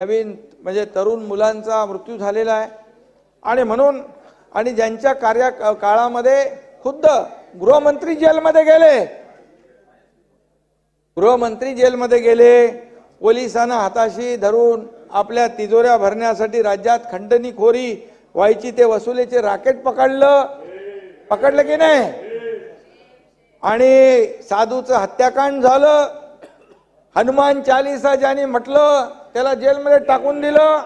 नवीन म्हणजे तरुण मुलांचा मृत्यू झालेला आहे. आणि म्हणून आणि ज्यांच्या कार्या काळामध्ये खुद्द गृहमंत्री जेलमध्ये गेले. गृहमंत्री जेलमध्ये गेले पोलिसांना हाताशी धरून आपल्या तिजोऱ्या भरण्यासाठी राज्यात खंडणीखोरी व्हायची ते वसुलीचे राकेट पकडलं. पकडलं की नाही? आणि साधूचं हत्याकांड झालं. हनुमान चालिसा ज्याने म्हटलं त्याला जेलमध्ये टाकून दिलं.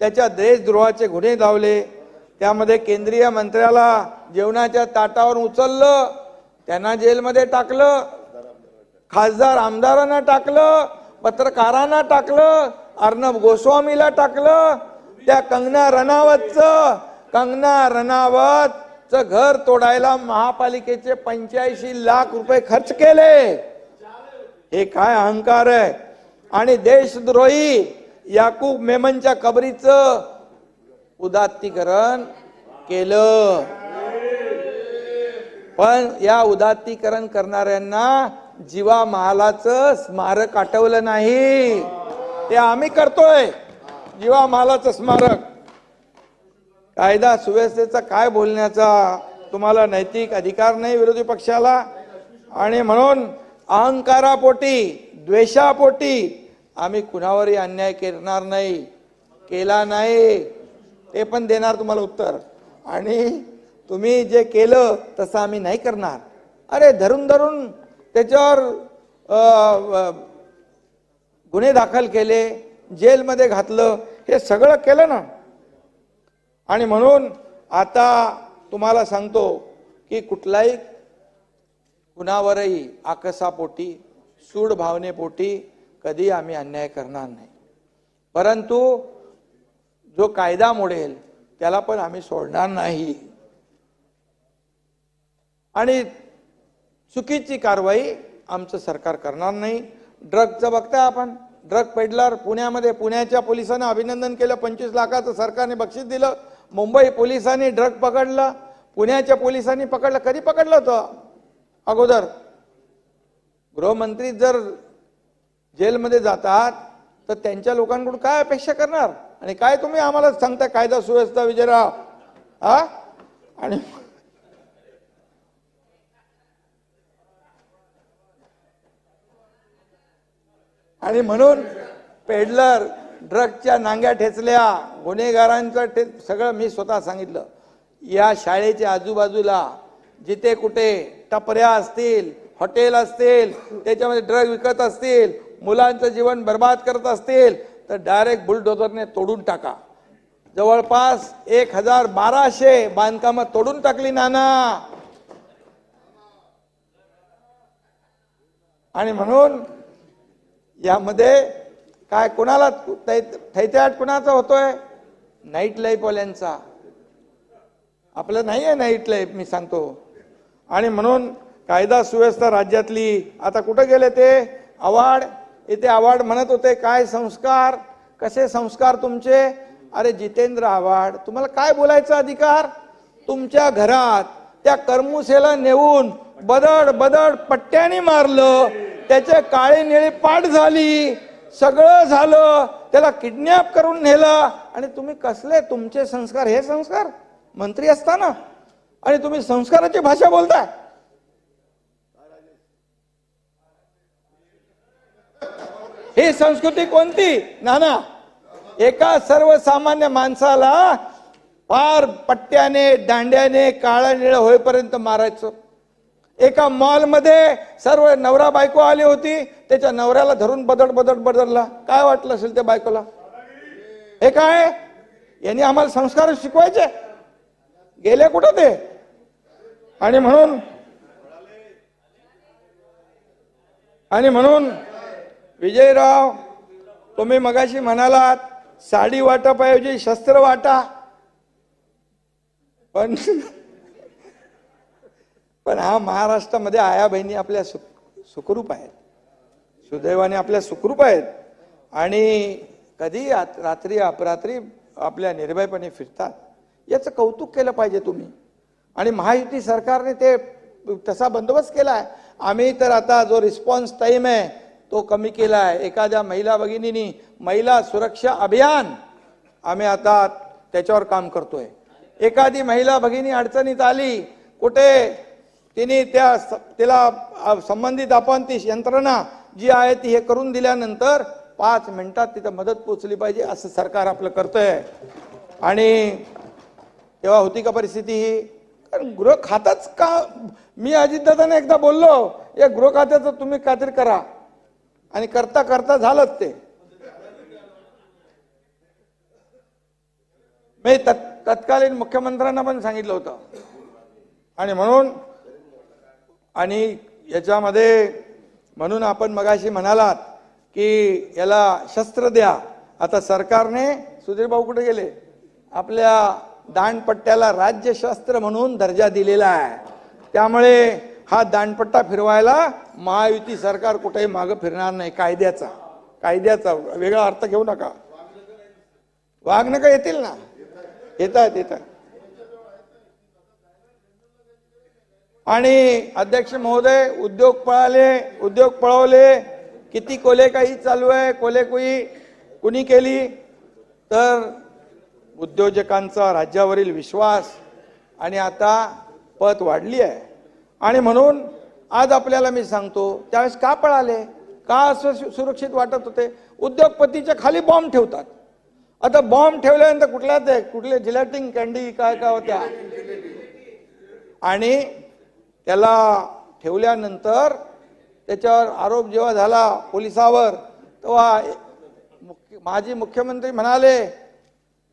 त्याच्या देशद्रोहाचे गुन्हे धावले. त्यामध्ये केंद्रीय मंत्र्याला जेवणाच्या ताटावर उचललं. त्यांना जेलमध्ये टाकलं. खासदार आमदारांना टाकलं. पत्रकारांना टाकलं. अर्णब गोस्वामीला टाकलं. त्या कंगना रणावतचं कंगना रनावतचं घर तोडायला महापालिकेचे पंच्याऐंशी लाख रुपये खर्च केले. हे काय अहंकार आहे? आणि देशद्रोही याकूब मेमनच्या कबरीचं उदात्तीकरण केलं. पण या उदात्तीकरण करणाऱ्यांना जीवा महालाचं स्मारक आठवलं नाही. ते आम्ही करतोय. जीवा महालाचं स्मारक. कायदा सुव्यवस्थेचा काय बोलण्याचा? तुम्हाला नैतिक अधिकार नाही विरोधी पक्षाला. आणि म्हणून अहंकारापोटी द्वेषापोटी. आम्ही कुणावरही अन्याय करणार नाही केला नाही. ते पण देणार तुम्हाला उत्तर. आणि तुम्ही जे केलं तसं आम्ही नाही करणार. अरे धरून धरून त्याच्यावर गुन्हे दाखल केले जेलमध्ये घातलं हे सगळं केलं ना. आणि म्हणून आता तुम्हाला सांगतो की कुठलाही कुणावरही आकसापोटी सूड भावनेपोटी कधी आम्ही अन्याय करणार नाही. परंतु जो कायदा मोडेल त्याला पण आम्ही सोडणार नाही. आणि चुकीची कारवाई आमचं सरकार करणार नाही. ड्रगचं बघताय आपण. ड्रग पेडलर पुण्यामध्ये पुण्याच्या पोलिसांनी अभिनंदन केलं. पंचवीस लाखाचं सरकारने बक्षीस दिलं. मुंबई पोलिसांनी ड्रग पकडलं. पुण्याच्या पोलिसांनी पकडलं. कधी पकडलं होतं? अगोदर. गृहमंत्री जर जेलमध्ये जातात तर त्यांच्या लोकांकडून काय अपेक्षा करणार? आणि काय तुम्ही आम्हाला सांगता कायदा सुव्यवस्था विजयराव? हा आणि आणि म्हणून पेडलर ड्रगच्या नांग्या ठेचल्या गुन्हेगारांचं ठे सगळं मी स्वतः सांगितलं. या शाळेच्या आजूबाजूला जिथे कुठे टपऱ्या असतील हॉटेल असतील त्याच्यामध्ये ड्रग विकत असतील मुलांचं जीवन बर्बाद करत असतील तर डायरेक्ट बुलडोझरने तोडून टाका. जवळपास एक हजार बाराशे बांधकामं तोडून टाकली नाना. आणि म्हणून यामध्ये काय कोणाला थैत्याट कुणाचा होतोय? नाईट लाईफवाल्यांचा आपलं नाही आहे नाईट लाईफ मी सांगतो. आणि म्हणून कायदा सुव्यवस्था राज्यातली. आता कुठं गेले ते? आवाड इथे आवाड म्हणत होते काय संस्कार? कसे संस्कार तुमचे? अरे जितेंद्र आव्हाड तुम्हाला काय बोलायचा अधिकार? तुमच्या घरात त्या करमुसेला नेऊन बदड बदड पट्ट्याने मारलं. त्याचे काळी निळी पाठ झाली. सगळं झालं. त्याला किडनॅप करून नेलं. आणि तुम्ही कसले? तुमचे संस्कार हे संस्कार? मंत्री असताना. आणि तुम्ही संस्काराची भाषा बोलताय. ही संस्कृती कोणती? नाना एका सर्वसामान्य माणसाला फार पट्ट्याने दांड्याने काळा निळ होईपर्यंत मारायचं. एका मॉलमध्ये सर्व नवरा बायको आली होती त्याच्या नवऱ्याला धरून बदड बदड बदलला काय वाटलं असेल त्या बायकोला? हे काय? यांनी आम्हाला संस्कार शिकवायचे? गेले कुठं ते? आणि म्हणून आणि म्हणून विजयराव तुम्ही मगाशी म्हणालात साडी वाटपाऐवजी शस्त्र वाटा. पण पण हा महाराष्ट्रामध्ये आया बहिणी आपल्या सुख सुखरूप आहेत. सुदैवाने आपल्या सुखरूप आहेत. आणि कधी आत- रात्री अपरात्री आपल्या निर्भयपणे फिरतात याचं कौतुक केलं पाहिजे तुम्ही. आणि महायुती सरकारने ते तसा बंदोबस्त केला आहे आम्ही तर आता जो रिस्पॉन्स टाईम आहे तो कमी केला आहे. एखाद्या महिला भगिनीनी महिला सुरक्षा अभियान आम्ही आता त्याच्यावर काम करतोय. एखादी महिला भगिनी अडचणीत आली कुठे तिने त्या स- तिला संबंधित आपण ती यंत्रणा जी आहे ती हे करून दिल्यानंतर पाच मिनिटात तिथं मदत पोचली पाहिजे असं सरकार आपलं करतंय. आणि तेव्हा होती का परिस्थिती ही? कारण गृह खातच का? मी अजितदादाने एकदा बोललो या गृह खात्याचं तुम्ही काहीतरी करा. आणि करता करता झालंच ते. मी तत् तत्कालीन मुख्यमंत्र्यांना पण सांगितलं होतं. आणि म्हणून आणि याच्यामध्ये म्हणून आपण मगाशी म्हणालात की याला शस्त्र द्या. आता सरकारने सुधीर भाऊ कुठे गेले? आपल्या दांडपट्ट्याला राज्यशास्त्र म्हणून दर्जा दिलेला आहे. त्यामुळे हा दांडपट्टा फिरवायला महायुती सरकार कुठेही मागं फिरणार नाही. कायद्याचा. कायद्याचा. वेगळा अर्थ घेऊ नका. वाघनका येतील ना? येतात येतात. आणि अध्यक्ष महोदय उद्योग पळाले उद्योग पळवले. किती कोले काही चालू आहे. कोले कोई कुणी केली? तर उद्योजकांचा राज्यावरील विश्वास. आणि आता पत वाढली आहे. आणि म्हणून आज आपल्याला मी सांगतो त्यावेळेस का पळाले? का असं सुरक्षित वाटत होते? उद्योगपतीच्या खाली बॉम्ब ठेवतात. आता बॉम्ब ठेवल्यानंतर कुठल्या ते कुठले जिलॅटिंग कॅन्डी काय काय होत्या? आणि त्याला ठेवल्यानंतर त्याच्यावर आरोप जेव्हा झाला पोलिसावर तेव्हा मुख्य- माजी मुख्यमंत्री म्हणाले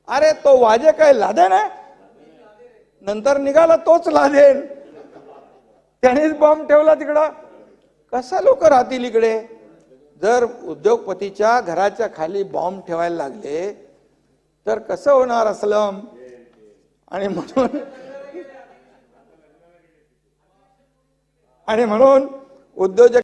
अरे तो वाजे काय लादेन आहे नंतर निघाला तोच लादेन. त्यानेच बॉम्ब ठेवला तिकडं. कसा लोक राहतील इकडे? जर उद्योगपतीच्या घराच्या खाली बॉम्ब ठेवायला लागले तर कसं होणार असलम? आणि म्हणून आणि म्हणून उद्योजक